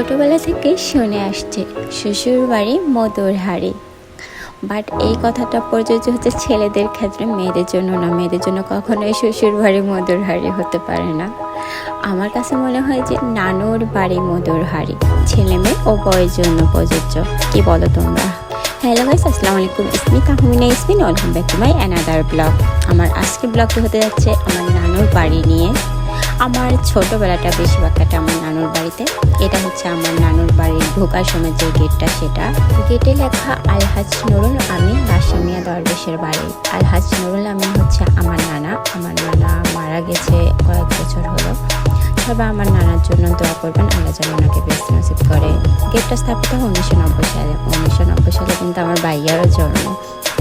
ছোটবেলা থেকে শুনে আসছে শ্বশুর বাড়ি মধুর হাড়ি বাট এই কথাটা প্রযোজ্য হচ্ছে ছেলেদের ক্ষেত্রে মেয়েদের জন্য না, মেয়েদের জন্য কখনোই শ্বশুর বাড়ি মধুর হাড়ি হতে পারে না। আমার কাছে মনে হয় যে নানুর বাড়ি মধুর হাড়ি ছেলে মেয়ে ও বয়ের জন্য প্রযোজ্য। কি বলো তোমরা? হ্যালো গাইস আসসালামু আলাইকুম। ইসমি Tahmina Ismin welcome back to my another blog আমার আজকের ব্লগটি হতে যাচ্ছে আমার নানুর বাড়ি নিয়ে। আমার ছোটোবেলাটা বেশিরভাগ কাটে আমার নানুর বাড়িতে। এটা হচ্ছে আমার নানুর বাড়ির ঢোকার সময় যে গেটটা, সেটা। গেটে লেখা আলহাজ নুরুল আমিন বাসামিয়া দরবেশের বাড়ি। আলহাজ নুরুল আমিন হচ্ছে আমার নানা। আমার নানা মারা গেছে কয়েক বছর হলো। সবাই আমার নানার জন্য দোয়া করবেন, আল্লাহ যেন ওনাকে বেস্ট নসিব করে। গেটটা স্থাপিত হয় উনিশশো নব্বই সালে। উনিশশো নব্বই সালে কিন্তু আমার ভাইয়ারও জন্ম।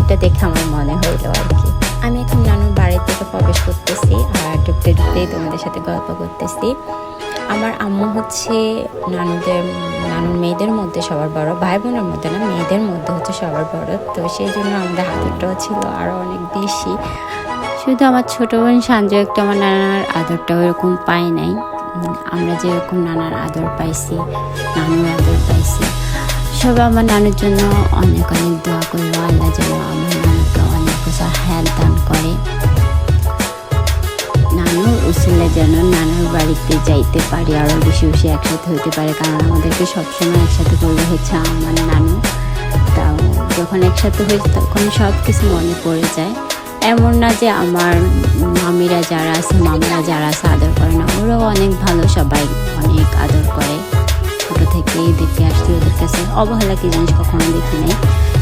এটা দেখে আমার মনে হইল আর কি। আমি এখন নানুর বাড়ির থেকে প্রবেশ করতেছি আর ঢুকতে ঢুকতে তোমাদের সাথে গল্প করতেছি। আমার আম্মু হচ্ছে নানুদের, নানুর মেয়েদের মধ্যে সবার বড় ভাই বোনের মধ্যে না, মেয়েদের মধ্যে হচ্ছে সবার বড়। তো সেই জন্য আমাদের আদরটাও ছিল আরও অনেক বেশি। শুধু আমার ছোটো বোন সাঞ্জু একটু আমার নানার আদরটা ওরকম পাই নাই। আমরা যেরকম নানার আদর পাইছি, নানুর আদর পাইছি, সবাই আমার নানুর জন্য অনেক অনেক দোয়া করল। আল্লাহ যেন আমার নানুকে অনেক বছর হ্যাল দান করে। যেন নানুর বাড়িতে যাইতে পারি আরও বেশি বেশি একসাথে হইতে পারে। কারণ আমাদেরকে সবসময় একসাথে করলে হচ্ছে আমার নানু। তাও যখন একসাথে হই, তখন সব কিছু মনে পড়ে যায়। এমন না যে আমার মামিরা যারা আছে, মামারা যারা আছে, আদর করে না। ওরাও অনেক ভালো, সবাই অনেক আদর করে। ছোটো থেকেই দেখে আসছি ওদের কাছে। অবহেলা কি জিনিস কখনো দেখি নাই।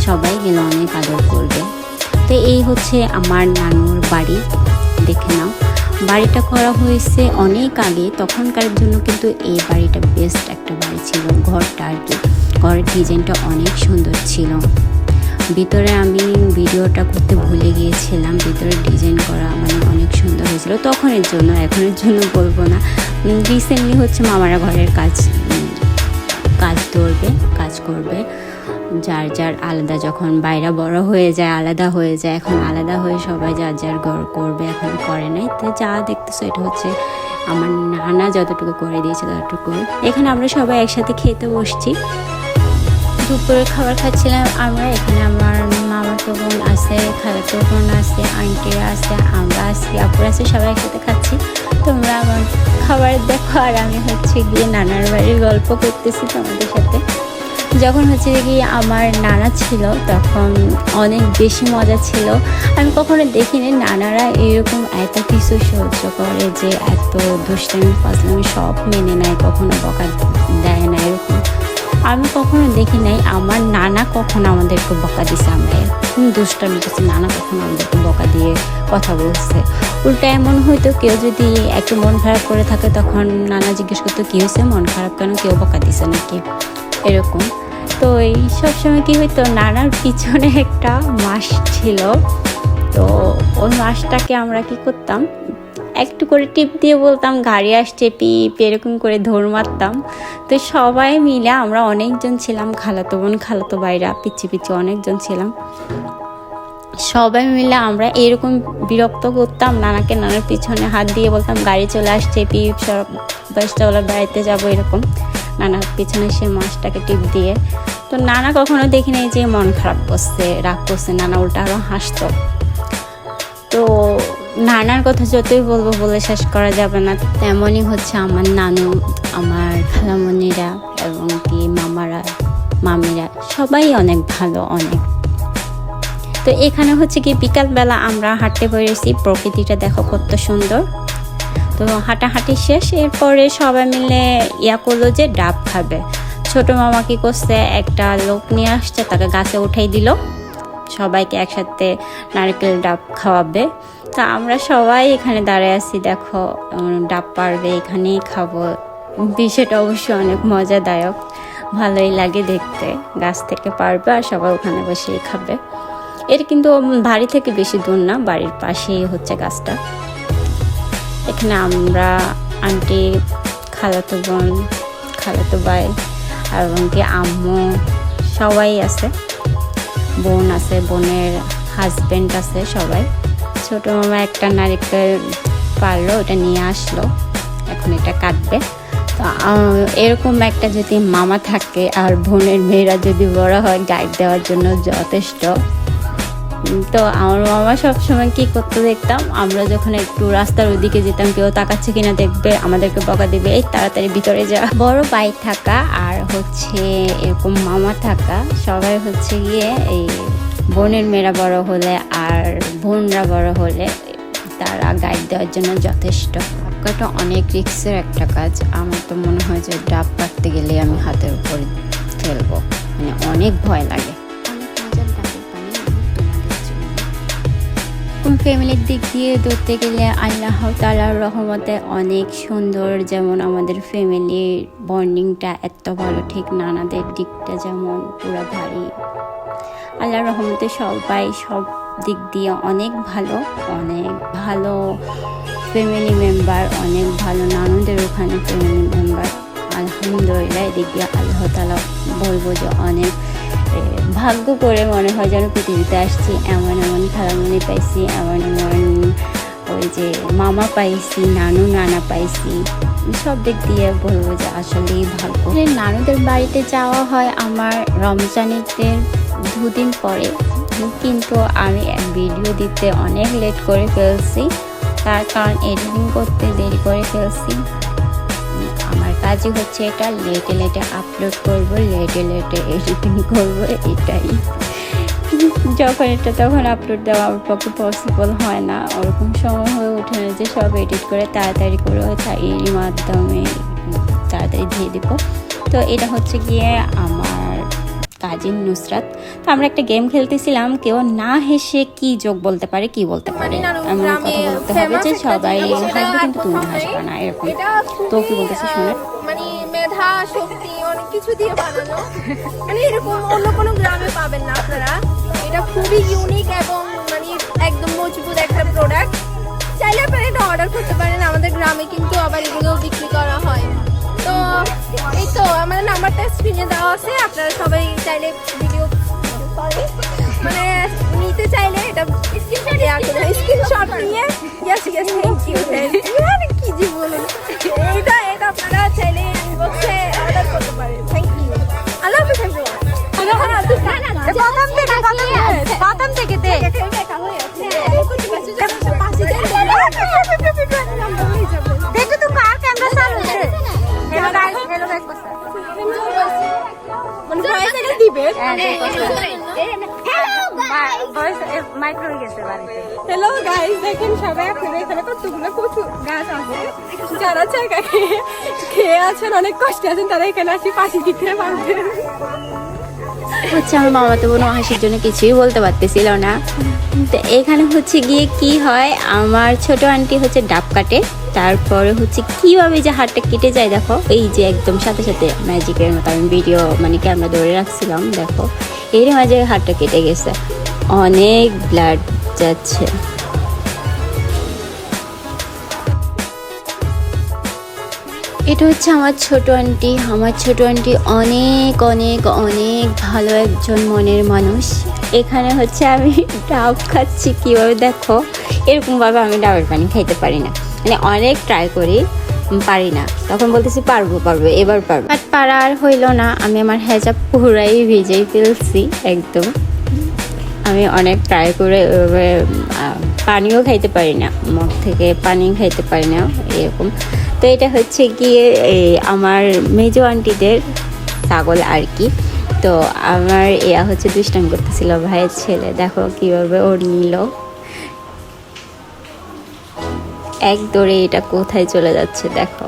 সবাই গেলে অনেক আদর করবে। তো এই হচ্ছে আমার নানুর বাড়ি। দেখে নাও। বাড়িটা করা হয়েছে অনেক আগে, তখনকার জন্য কিন্তু এই বাড়িটা বেস্ট একটা বাড়ি ছিল। ঘরটা আর কি, ঘরের ডিজাইনটা অনেক সুন্দর ছিল। ভিতরে আমি ভিডিওটা করতে ভুলে গিয়েছিলাম, ভিতরে ডিজাইন করা মানে অনেক সুন্দর হয়েছিল। তখনের জন্য, এখনের জন্য বলব না। রিসেন্টলি হচ্ছে মামারা ঘরের কাজ কাজ ধরবে কাজ করবে। যার যার আলাদা যখন বাইরা বড় হয়ে যায়, আলাদা হয়ে যায়, এখন আলাদা হয়ে সবাই যার যার ঘর করবে, এখন করে নাই। তো যা দেখতেছো, এটা হচ্ছে আমার নানা যতটুকু করে দিয়েছে ততটুকু। এখানে আমরা সবাই একসাথে খেতে বসছি। দুপুরে খাবার খাচ্ছিলাম আমরা, এখানে আমার মামাতো বোন আছে, খালাতো বোন আছে, আন্টিরা আছে, আমরা আছি আপুর আছে, সবাই একসাথে খাচ্ছি। তোমরা আমার খাবার দেখো আর আমি হচ্ছে গিয়ে নানার বাড়ির গল্প করতেছি তোমাদের সাথে। যখন হচ্ছে কি আমার নানা ছিল, তখন অনেক বেশি মজা ছিল। আমি কখনো দেখিনি নানারা এরকম এত কিছু সহ্য করে যে এত দুষ্টামি ফাজলামি সব মেনে নেয়, কখনো বকা দেয় না এরকম। আমি কখনো দেখি নাই, আমার নানা কখনো আমাদেরকে বকা দিছে, আমরা এরকম দুষ্টামি করছে, নানা কখনো আমাদেরকে বকা দিয়ে কথা বলছে। উল্টা এমন হয়তো কেউ যদি একটু মন খারাপ করে থাকে, তখন নানা জিজ্ঞেস করতো, কী হয়েছে? মন খারাপ কেন? কেউ বকা দিছে নাকি? এরকম। তো এই সব সময় কী হইতো, নানার পিছনে একটা মাস ছিল। তো ওই মাসটাকে আমরা কি করতাম, একটু করে টিপ দিয়ে বলতাম, গাড়ি আসছে, পিপ, এরকম করে ধর মারতাম। তো সবাই মিলে আমরা অনেকজন ছিলাম, খালাতো বোন, খালাতো বাইরা পিচ্ছি পিচ্ছি অনেকজন ছিলাম। সবাই মিলে আমরা এরকম বিরক্ত করতাম, নানাকে নানার পিছনে হাত দিয়ে বলতাম, গাড়ি চলে আসছে, পিপ, সব দশটাওয়ালা বেড়াইতে যাব, এরকম। নানার পিছনে সে মাছটাকে টিপ দিয়ে। তো নানা কখনো দেখি নাই যে মন খারাপ করছে, রাগ করছে, নানা উল্টা আরও হাসতো। তো নানার কথা যতই বলব বলে শেষ করা যাবে না, তেমনই হচ্ছে আমার নানু, আমার খালামণিরা এবং কি মামারা, মামিরা, সবাই অনেক ভালো, অনেক। তো এখানে হচ্ছে কি বিকালবেলা আমরা হাঁটতে বেরিয়েছি, প্রকৃতিটা দেখো কত সুন্দর। তো হাঁটাহাঁটি শেষ, এরপরে সবাই মিলে ইয়া করল যে ডাব খাবে। ছোট মামা কি করছে, একটা লোক নিয়ে আসছে, তাকে গাছে উঠাই দিল। সবাইকে একসাথে নারকেল ডাব খাওয়াবে। তা আমরা সবাই এখানে দাঁড়ায় আছি, দেখো ডাব পারবে, এখানেই খাব। বিষয়টা অবশ্যই অনেক মজাদায়ক, ভালোই লাগে দেখতে। গাছ থেকে পারবে আর সবাই ওখানে বসেই খাবে। এর কিন্তু বাড়ি থেকে বেশি দূর না, বাড়ির পাশেই হচ্ছে গাছটা। এখানে আমরা আন্টি খালাতো বোন, খালাতো ভাই আর কি আম্মু সবাই আছে। বোন আছে, বোনের হাজব্যান্ড আছে সবাই। ছোট মামা একটা নারিকেল পারল, ওটা নিয়ে আসলো। এখন এটা কাটবে। তো এরকম একটা যদি মামা থাকে আর বোনের মেয়েরা যদি বড় হয় গাইড দেওয়ার জন্য যথেষ্ট। তো আমার মামা সবসময় কি করতে দেখতাম, আমরা যখন একটু রাস্তার ওদিকে যেতাম, কেউ তাকাচ্ছে কিনা দেখবে, আমাদেরকে বকা দিবে, এই তাড়াতাড়ি ভিতরে যা। বড় ভাই থাকা আর হচ্ছে এরকম মামা থাকা, সবাই হচ্ছে গিয়ে এই বোনের মেয়েরা বড় হলে আর বোনরা বড় হলে তারা গাইড দেওয়ার জন্য যথেষ্ট। ডাবকাটা অনেক রিক্সের একটা কাজ। আমার তো মনে হয় যে ডাব কাটতে গেলে আমি হাতের উপরে ফেলব। মানে অনেক ভয় লাগে। ফ্যামিলির দিক দিয়ে ধরতে গেলে আল্লাহ তালার রহমতে অনেক সুন্দর। যেমন আমাদের ফ্যামিলির বন্ডিংটা এত ভালো, ঠিক নানাদের দিকটা যেমন পুরো ভারী। আল্লাহর রহমতে সবাই সব দিক দিয়ে অনেক ভালো অনেক ভালো ফ্যামিলি মেম্বার অনেক ভালো নানুদের ওখানে ফ্যামিলি মেম্বার আলহামদুলিল্লাহ, এদিক দিয়ে আল্লাহ তালা বলব যে অনেক ভাগ্য করে মনে হয় যেন পৃথিবীতে আসছি, এমন এমন খালামণি পাইছি, এমন এমন ওই যে মামা পাইছি, নানু, নানা পাইছি। সব দিক দিয়ে বলব যে আসলেই ভাগ্য। নানুদের বাড়িতে যাওয়া হয় আমার রমজানিদের দুদিন পরে। কিন্তু আমি ভিডিও দিতে অনেক লেট করে ফেলছি। তার কারণ এডিটিং করতে দেরি করে ফেলছি। কাজই হচ্ছে এটা। লেটে লেটে আপলোড করব লেটে লেটে এডিটিং করব, এটাই। যখন এটা তখন আপলোড দেওয়া আমার পক্ষে পসিবল হয় না। ওরকম সময় হয়ে ওঠে না যে সব এডিট করে তাড়াতাড়ি করে এরই মাধ্যমে তাড়াতাড়ি দিয়ে দিব। তো এটা হচ্ছে গিয়ে আমার কাজিন নুসরাত। তো আমরা একটা গেম খেলতেছিলাম কেউ না হেসে কি যোগ বলতে পারে কি বলতে পারে? এমন কথা বলতে হবে যে সবাই হাসবে কিন্তু তুমি হাসবে না এরকম। তো কি বলতেছে শুনে? মানে মেধা শক্তি অনেক কিছু দিয়ে বানানো। মানে এরকম অন্য কোনো গ্রামে পাবেন না আপনারা। এটা খুবই ইউনিক এবং মানে একদম মজবুত একটা প্রোডাক্ট চাইলে আপনারা এটা অর্ডার করতে পারেন আমাদের গ্রামে কিন্তু আবার এগুলো বিক্রি করা হয়। তো এই তো আমার নাম্বারটা স্ক্রিনে দেওয়া আছে আপনারা সবাই চাইলে ভিডিও মানে নিতে চাইলে এটা স্ক্রিনশট নিয়ে yes yes thank you thank you কি জি বলুন। এটা এটা আপনারা সবাই আপনাদের এখানে কতগুলো কচু গাছ আছে। যারা চাকা খেয়ে আছেন, অনেক কষ্টে আছেন, তারা এখানে আসি পাশে দিতে পারবেন। হচ্ছে আমার মামা তো বোন হাসির জন্য কিছুই বলতে পারতেছিল না। তো এখানে হচ্ছে গিয়ে কি হয়, আমার ছোট আন্টি হচ্ছে ডাব কাটে, তারপরে হচ্ছে কীভাবে যে হাতটা কেটে যায় দেখো, এই যে একদম সাথে সাথে ম্যাজিকের মতো আমি ভিডিও মানে ক্যামেরা ধরে রাখছিলাম, দেখো। এর মাঝে হাতটা কেটে গেছে। অনেক ব্লাড যাচ্ছে। এটা হচ্ছে আমার ছোট আন্টি। আমার ছোট আন্টি অনেক অনেক অনেক ভালো একজন মনের মানুষ। এখানে হচ্ছে আমি ডাব খাচ্ছি কীভাবে দেখো? এরকমভাবে আমি ডাবের পানি খাইতে পারি না। মানে অনেক ট্রাই করি, পারি না। তখন বলতেছি, পারব পারব, এবার পারব। বাট পারা আর হইল না। আমি আমার হেজাব পুরাই ভিজেই ফেলছি, একদম। আমি অনেক ট্রাই করে পানিও খাইতে পারি না। মুখ থেকে পানি খাইতে পারি না, এরকম। তো এটা হচ্ছে গিয়ে আমার মেজো আন্টিদের ছাগল আর কি। তো আমার এয়া হচ্ছে দুষ্টাম করতেছিল, ভাইয়ের ছেলে। দেখো কীভাবে ওর নিল। এক দৌড়ে এটা কোথায় চলে যাচ্ছে, দেখো।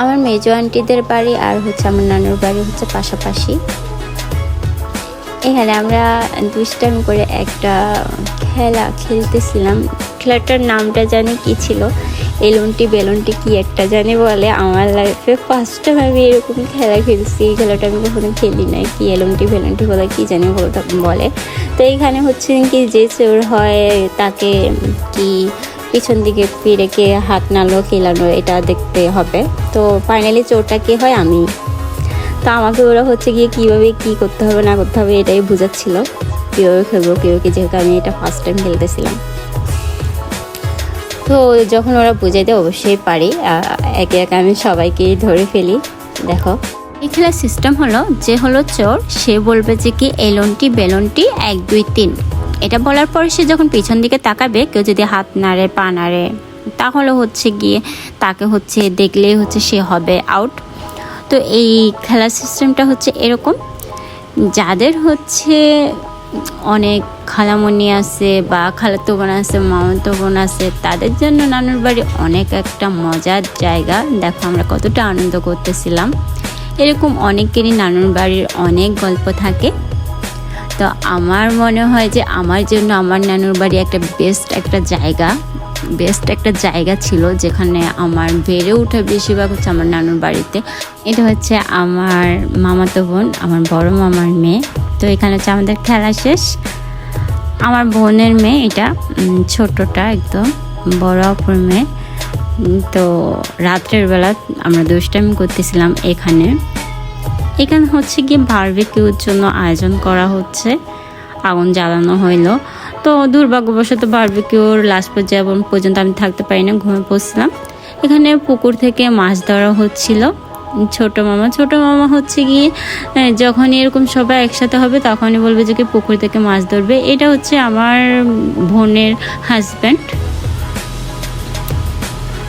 আমার মেজো আন্টিদের বাড়ি আর হচ্ছে আমার নানুর বাড়ি হচ্ছে পাশাপাশি। এখানে আমরা দুষ্টামি করে একটা খেলা খেলতেছিলাম। খেলাটার নামটা জানি কি ছিল? এলুনটি বেলুনটি কি একটা জানি বলে। আমার লাইফে ফার্স্ট টাইম আমি এরকম খেলা খেলছি। এই খেলাটা আমি কখনো খেলি নাই। কি এলুনটি বেলুনটি বলে কি জানি বলে। তো এইখানে হচ্ছে কি যে চোর হয়, তাকে কি পিছন দিকে ফিরে কে হাত নাড়লো খেলানো এটা দেখতে হবে। তো ফাইনালি চোরটা কে হয়? আমি। তো আমাকে ওরা হচ্ছে গিয়ে কীভাবে কী করতে হবে, না করতে হবে এটাই বোঝাচ্ছিল। কীভাবে খেলব কীভাবে যেহেতু আমি এটা ফার্স্ট টাইম খেলতেছিলাম। তো যখন ওরা বুঝাইতে অবশ্যই পারি একে একে আমি সবাইকে ধরে ফেলি, দেখো। এই খেলার সিস্টেম হলো, যে হলো চোর, সে বলবে যে কি এলনটি, বেলনটি, এক, দুই, তিন। এটা বলার পর সে যখন পিছন দিকে তাকাবে, কেউ যদি হাত নাড়ে, পা নাড়ে, তাহলে হচ্ছে গিয়ে তাকে হচ্ছে দেখলেই হচ্ছে সে হবে আউট তো এই খেলার সিস্টেমটা হচ্ছে এরকম। যাদের হচ্ছে অনেক খালামণি আছে বা খালাতো বোন আছে, মামাতো বোন আছে, তাদের জন্য নানুর বাড়ি অনেক একটা মজার জায়গা। দেখো আমরা কতটা আনন্দ করতেছিলাম। এরকম অনেকেরই নানুর বাড়ির অনেক গল্প থাকে। তো আমার মনে হয় যে আমার জন্য আমার নানুর বাড়ি একটা বেস্ট একটা জায়গা। বেস্ট একটা জায়গা ছিল যেখানে আমার বেড়ে ওঠা বেশিরভাগ হচ্ছে আমার নানুর বাড়িতে। এটা হচ্ছে আমার মামাতো বোন, আমার বড় মামার মেয়ে। তো এখানে হচ্ছে আমাদের খেলা শেষ। আমার বোনের মেয়ে এটা ছোটটা একদম, বড় অপর মেয়ে। তো রাত্রের বেলা আমরা দুষ্টামি করতেছিলাম এখানে। এখানে হচ্ছে গিয়ে বারবিকিউর জন্য আয়োজন করা হচ্ছে। আগুন জ্বালানো হইল। তো দুর্ভাগ্যবশত বারবিকিউর লাস্ট পর্যায়ে পর্যন্ত আমি থাকতে পারি না ঘুমে পড়ছিলাম। এখানে পুকুর থেকে মাছ ধরা হচ্ছিল। ছোট মামা ছোট মামা হচ্ছে গিয়ে আহ, যখনই এরকম সবাই একসাথে হবে তখনই বলবে যে কি পুকুর থেকে মাছ ধরবে। এটা হচ্ছে আমার বোনের হাজব্যান্ড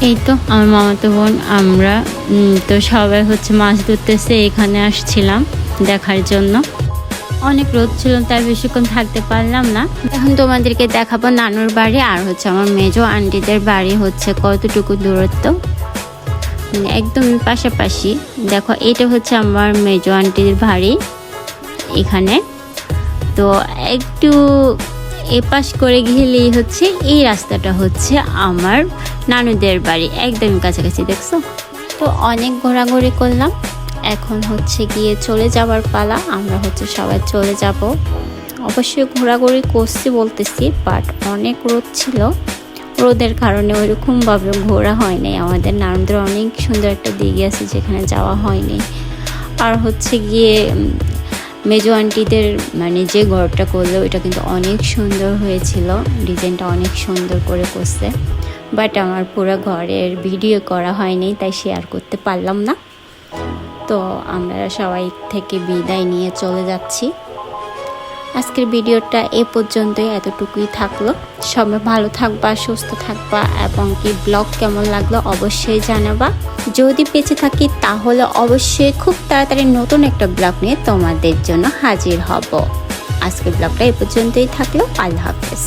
এই তো আমার মামাতো বোন আমরা তো সবাই হচ্ছে মাছ ধরতেছে এখানে আসছিলাম দেখার জন্য। অনেক রোদ ছিল তাই বেশিক্ষণ থাকতে পারলাম না। এখন তোমাদেরকে দেখাবো নানুর বাড়ি আর হচ্ছে আমার মেজো আন্টিদের বাড়ি হচ্ছে কতটুকু দূরত্ব। উম, একদম পাশাপাশি দেখো এটা হচ্ছে আমার মেজো আন্টির বাড়ি এখানে। তো একটু এপাশ করে গেলেই হচ্ছে এই রাস্তাটা হচ্ছে আমার নানুদের বাড়ি একদমই কাছাকাছি দেখছ? তো অনেক ঘোরাঘুরি করলাম। এখন হচ্ছে গিয়ে চলে যাওয়ার পালা, আমরা হচ্ছে সবাই চলে যাব। অবশ্যই ঘোরাঘুরি করছি বলতেছি বাট অনেক রোদ ছিল। রোদের কারণে ওইরকমভাবে ঘোরা হয়নি। আমাদের নানুদের অনেক সুন্দর একটা দিঘি আছে যেখানে যাওয়া হয়নি। আর হচ্ছে গিয়ে মেজো আন্টিদের মানে যে ঘরটা করল, ওইটা কিন্তু অনেক সুন্দর হয়েছিল। ডিজাইনটা অনেক সুন্দর করে করছে। বাট আমার পুরো ঘরের ভিডিও করা হয়নি, তাই শেয়ার করতে পারলাম না। তো আমরা সবাই থেকে বিদায় নিয়ে চলে যাচ্ছি। আজকের ভিডিওটা এ পর্যন্তই, এতটুকুই থাকল। সবাই ভালো থাকবা, সুস্থ থাকবা এবং কি ব্লগ কেমন লাগল অবশ্যই জানাবা। যদি বেঁচে থাকি তাহলে অবশ্যই খুব তাড়াতাড়ি নতুন একটা ব্লগ নিয়ে তোমাদের জন্য হাজির হব। আজকের ব্লগটা এ পর্যন্তই থাকল, আল্লাহ হাফেজ।